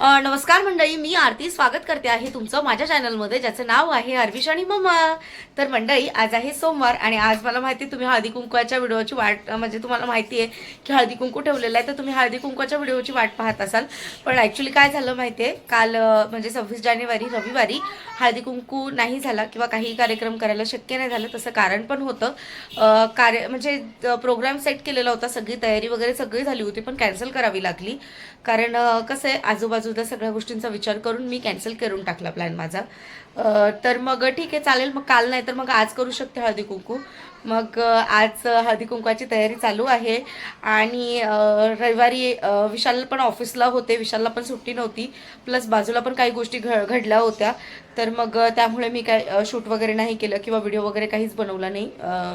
नमस्कार मंडळी मी आरती स्वागत करते आहे तुमचं माझ्या चॅनलमध्ये ज्याचं नाव आहे हरविश आणि मम्मा तर मंडळी आज आहे सोमवार आणि आज मला माहिती आहे तुम्ही हळदी कुंकवाच्या व्हिडिओची वाट म्हणजे तुम्हाला माहिती आहे की हळदी कुंकू ठेवलेलं आहे तर तुम्ही हळदी कुंकवाच्या व्हिडिओची वाट पाहत असाल. पण ॲक्च्युली काय झालं माहिती आहे? काल म्हणजे सव्वीस जानेवारी रविवारी हळदी कुंकू नाही झाला किंवा काही कार्यक्रम करायला शक्य नाही झालं तसं कारण पण होतं. कार्य म्हणजे प्रोग्राम सेट केलेला होता सगळी तयारी वगैरे सगळी झाली होती पण कॅन्सल करावी लागली. कारण कसं आहे आजूबाजू सुद्धा सगळ्या गोष्टींचा विचार करून मी कॅन्सल करून टाकला प्लॅन माझा. तर मग ठीक आहे चालेल. मग काल नाही तर मग आज करू शकते हळदी कुंकू. मग आज हळदी कुंकवाची तयारी चालू आहे. आणि रविवारी विशाल पण ऑफिसला होते. विशालला पण सुट्टी नव्हती. प्लस बाजूला पण काही गोष्टी घ घडल्या होत्या. तर मग त्यामुळे मी काय शूट वगैरे नाही केलं किंवा व्हिडिओ वगैरे काहीच बनवला नाही.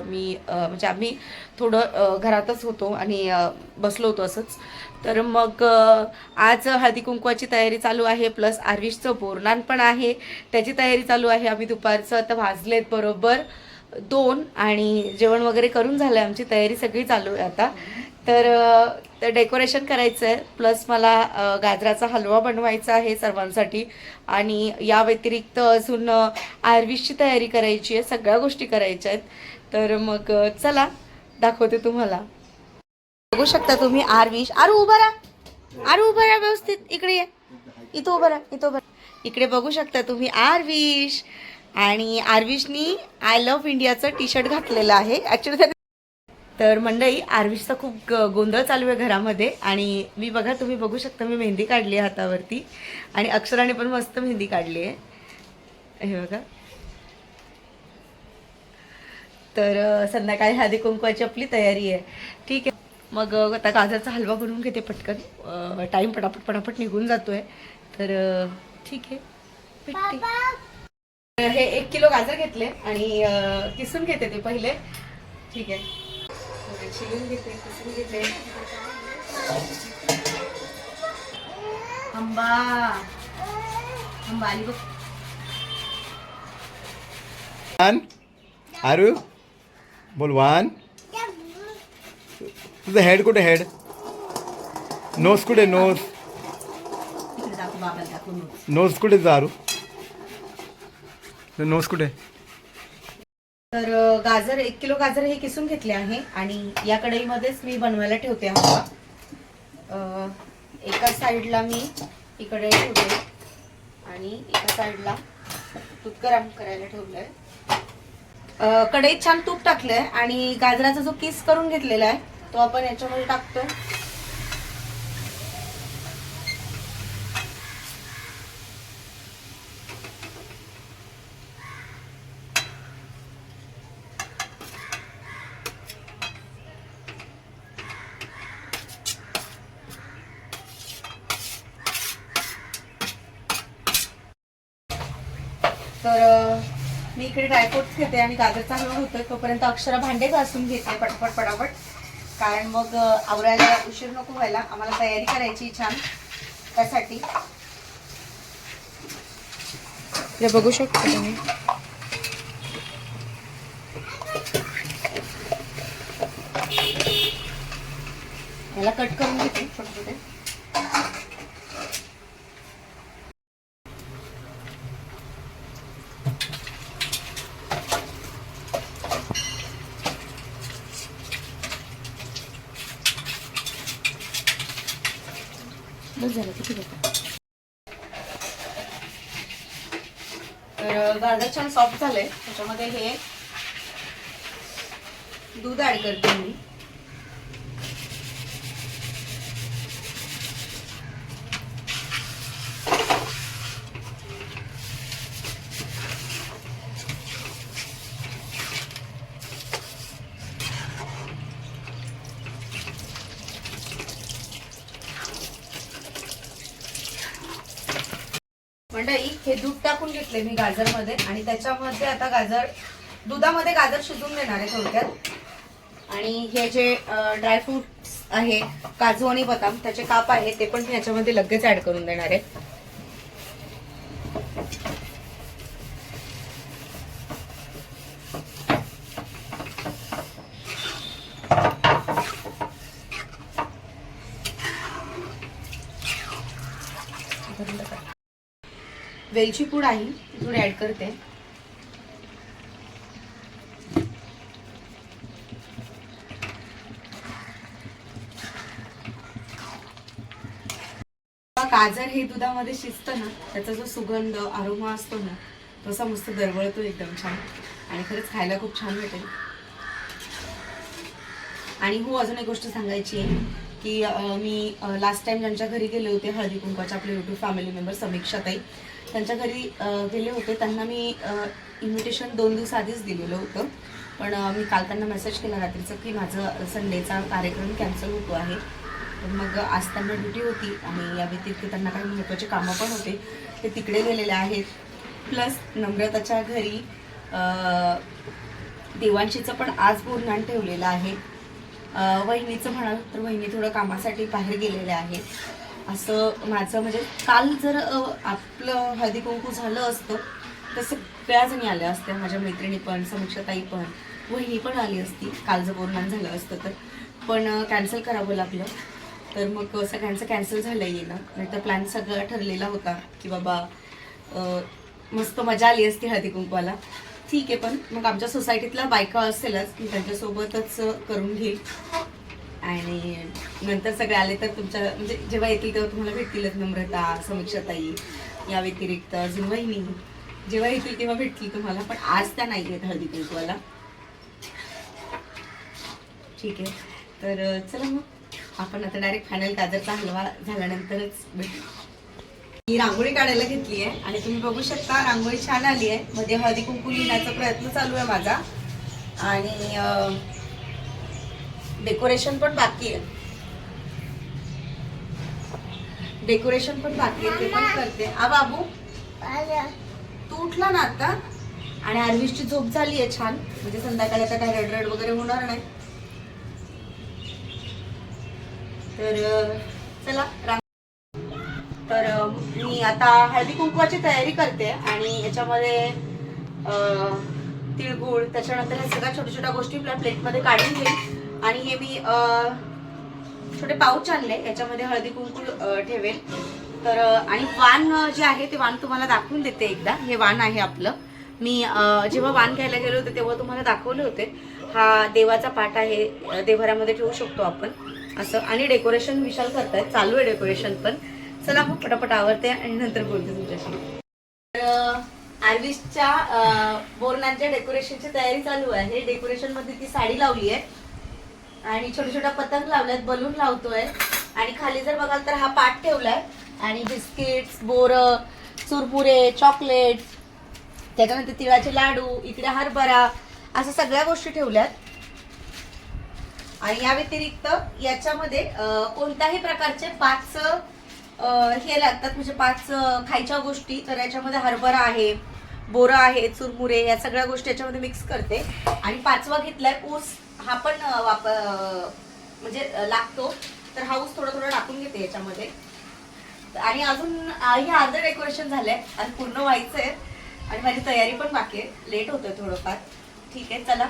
मी म्हणजे आम्ही थोडं घरातच होतो आणि बसलो होतो असंच. तर मग आज हळदी कुंकवाची तयारी चालू आहे. प्लस आर्विशचं बोरनान पण आहे. त्याची तयारी चालू आहे. आम्ही दुपारचं आता वाजलेत बरोबर. दोन आणि जेवण वगैरे करून झालं आमची तयारी सगळी चालू आहे आता. तर डेकोरेशन करायचं आहे प्लस मला गाजराचा हलवा बनवायचा आहे सर्वांसाठी. आणि या व्यतिरिक्त अजून अ, आर्विशची तयारी करायची आहे सगळ्या गोष्टी करायच्या आहेत. तर मग चला दाखवते तुम्हाला. बघू शकता तुम्ही आरविश आरू उभा राहा. आरू उभा राहा व्यवस्थित. इकडे ये. इथं उभं राहा इथं उभं इकडे बघू शकता तुम्ही आरविश आणि आर्विशनी आय लव्ह इंडियाचं टी शर्ट घातलेलं आहे. ॲक्च्युली तर मंडळी आर्विशचा खूप ग- गोंधळ चालू आहे घरामध्ये आणि मी बघा तुम्ही बघू शकता मी मेहंदी काढली आहे हातावरती आणि अक्षराने पण मस्त मेहंदी काढली आहे. हे बघा. तर संध्याकाळी हळदी कुंकवाची आपली तयारी आहे. ठीक आहे. मग आता गाजरचा हलवा बनवून घेते पटकन. टाईम पटापट पटापट निघून जातो आहे तर ठीक आहे. भेटते. हे एक किलो गाजर घेतले आणि किसून घेते ते पहिले. ठीक आहे. घेते किसून घेते. आंबा. आंबा आली बघ. वन आरू बोल वन. तुझं हेड कुठे हेड नोज कुठे नोट्स. नोज कुठे तुझं आरू? नोस कुठे? तर गाजर एक किलो गाजर हे किसून घेतले आहे आणि या कढईमध्येच मी बनवायला ठेवते हा. एका साईडला मी इकडे ठेवते आणि एका साईडला तूप गरम करायला ठेवलंय. अ, कढईत छान तूप टाकलंय आणि गाजराचा जो किस करून घेतलेला आहे तो आपण याच्यामध्ये टाकतो. तर मी इकडे ड्रायफ्रुट्स घेते आणि गाजरचा हलवा होतोय तोपर्यंत अक्षरा भांडे घासून घेते पटापट पटापट कारण मग आवरायला उशीर नको व्हायला. आम्हाला तयारी करायची छान. त्यासाठी. बघू शकता तुम्ही. याला कट करून घेते छोटे छोटे बस झालं किती घेता तर गाजर छान सॉफ्ट झालंय. त्याच्यामध्ये हे दूध ऍड करते मी. मंडई हे दूध टाकून घेतले मी गाजरमध्ये. आणि त्याच्यामध्ये आता गाजर दुधामध्ये गाजर शिजून देणार आहे थोडक्यात. आणि हे जे ड्रायफ्रुट्स आहे काजू आणि बदाम त्याचे काप आहे ते पण मी याच्यामध्ये लगेच ऍड करून देणार आहे बंद कर. वेलची पूड आहे ती थोडी ऍड करते गाजर हे दुधामध्ये शिजतं ना त्याचा जो सुगंध आरोमा असतो ना तो असा मस्त दरवळतो एकदम छान. आणि खरंच खायला खूप छान भेटेल. आणि हो अजून एक गोष्ट सांगायची आहे की मी लास्ट टाइम ज्यांच्या घरी गेले होते हळदी कुंकवाच्या आपले युट्यूब फॅमिली मेंबर समीक्षाताई त्यांच्या घरी गेले होते. त्यांना मी इन्व्हिटेशन दोन दिवस आधीच दिलेलं होतं. पण मी काल त्यांना मेसेज केला रात्रीचं की माझं संडेचा कार्यक्रम कॅन्सल होतो आहे. तर मग आज त्यांना ड्युटी होती आणि या व्यतिरिक्त त्यांना काही महत्त्वाचे कामं पण होते. ते तिकडे गेलेले आहेत. प्लस नम्रताच्या घरी देवांशीचं पण आज बोलण्यान ठेवलेलं आहे. वहिनीचं म्हणाल तर वहिनी थोडं कामासाठी बाहेर गेलेल्या आहेत. असं माझं म्हणजे काल जर आपलं हळदी कुंकू झालं असतं तर सगळ्या जणी आल्या असत्या माझ्या मैत्रिणी पण समीक्षाताई पण वहिनी पण आली असती. काल जर बोरमान झालं असतं तर. पण कॅन्सल करावं लागलं. तर मग सगळ्यांचं कॅन्सल झालं येणं. नाहीतर प्लॅन सगळा ठरलेला होता की बाबा मस्त मजा आली असती हळदी कुंकवाला. ठीक आहे पण मग आमच्या सोसायटीतल्या बायका असेलच मी त्यांच्यासोबतच करून घेईल. आणि नंतर सगळे आले तर तुमच्या म्हणजे जेव्हा येतील तेव्हा तुम्हाला भेटतीलच नम्रता समीक्षाताई या व्यतिरिक्त अजून वहिनी. जेव्हा येतील तेव्हा भेटतील तुम्हाला पण आज त्या नाही आहेत हळदी कुंकवाला. ठीक आहे. तर चला मग. आपण आता डायरेक्ट फायनल गाजरचा हलवा झाल्यानंतरच भेटू. ही रांगोळी काढायला घेतली आहे आणि तुम्ही बघू शकता रांगोळी छान आली आहे. मध्ये हळदी कुंकू लिहिण्याचा प्रयत्न चालू आहे माझा. आणि डेकोरेशन पण बाकी आहे. डेकोरेशन पण बाकी आहे ते पण करते. आ बाबू? तू उठला ना आता? आणि आरवीशची झोप झाली आहे छान. म्हणजे संध्याकाळी आता काय रडरड वगैरे होणार नाही. तर चला तर मी आता हळदी कुंकवाची तयारी करते आणि याच्यामध्ये तिळगुळ त्याच्यानंतर ह्या सगळ्या छोट्या छोट्या गोष्टी आपल्या प्लेटमध्ये काढून घेईन. आणि हे मी छोटे पाऊच आणले याच्यामध्ये हळदी कुंकू ठेवेल. तर आणि वाण जे आहे ते वाण तुम्हाला दाखवून देते एकदा. हे वाण आहे आपलं. मी जेव्हा वाण घ्यायला गेले होते तेव्हा तुम्हाला दाखवले होते. हा देवाचा पाठ आहे अं, ठेवू शकतो आपण. असं. आणि डेकोरेशन विशाल करतायत. चालू आहे डेकोरेशन पण. चला मग पटापट आवडते आणि नंतर बोलते तुमच्याशी. तर आर्विसच्या बोरणांच्या डेकोरेशनची तयारी चालू आहे. डेकोरेशनमध्ये ती साडी लावली आहे. आणि छोट्या छोट्या पतंग लावल्यात बलून लावतोय. आणि खाली जर बघाल तर हा पाट ठेवलाय. आणि बिस्किट्स बोर चुरपुरे चॉकलेट्स त्याच्यानंतर तिळाचे लाडू इकडे हरभरा असं सगळ्या गोष्टी ठेवल्यात. आणि या व्यतिरिक्त याच्यामध्ये कोणत्याही प्रकारचे पाच हे लागतात. म्हणजे पाच खायच्या गोष्टी. तर याच्यामध्ये हरभरा आहे बोरं आहे चुरमुरे या सगळ्या गोष्टी याच्यामध्ये मिक्स करते. आणि पाचवा घेतलाय ऊस हा पण वाप म्हणजे लागतो. तर हा ऊस थोडं थोडं टाकून घेते याच्यामध्ये. आणि अजून हे अर्ध डेकोरेशन झालंय. आणि पूर्ण व्हायचंय. आणि माझी तयारी पण बाकी आहे. लेट होतोय थोडंफार. ठीक आहे चला.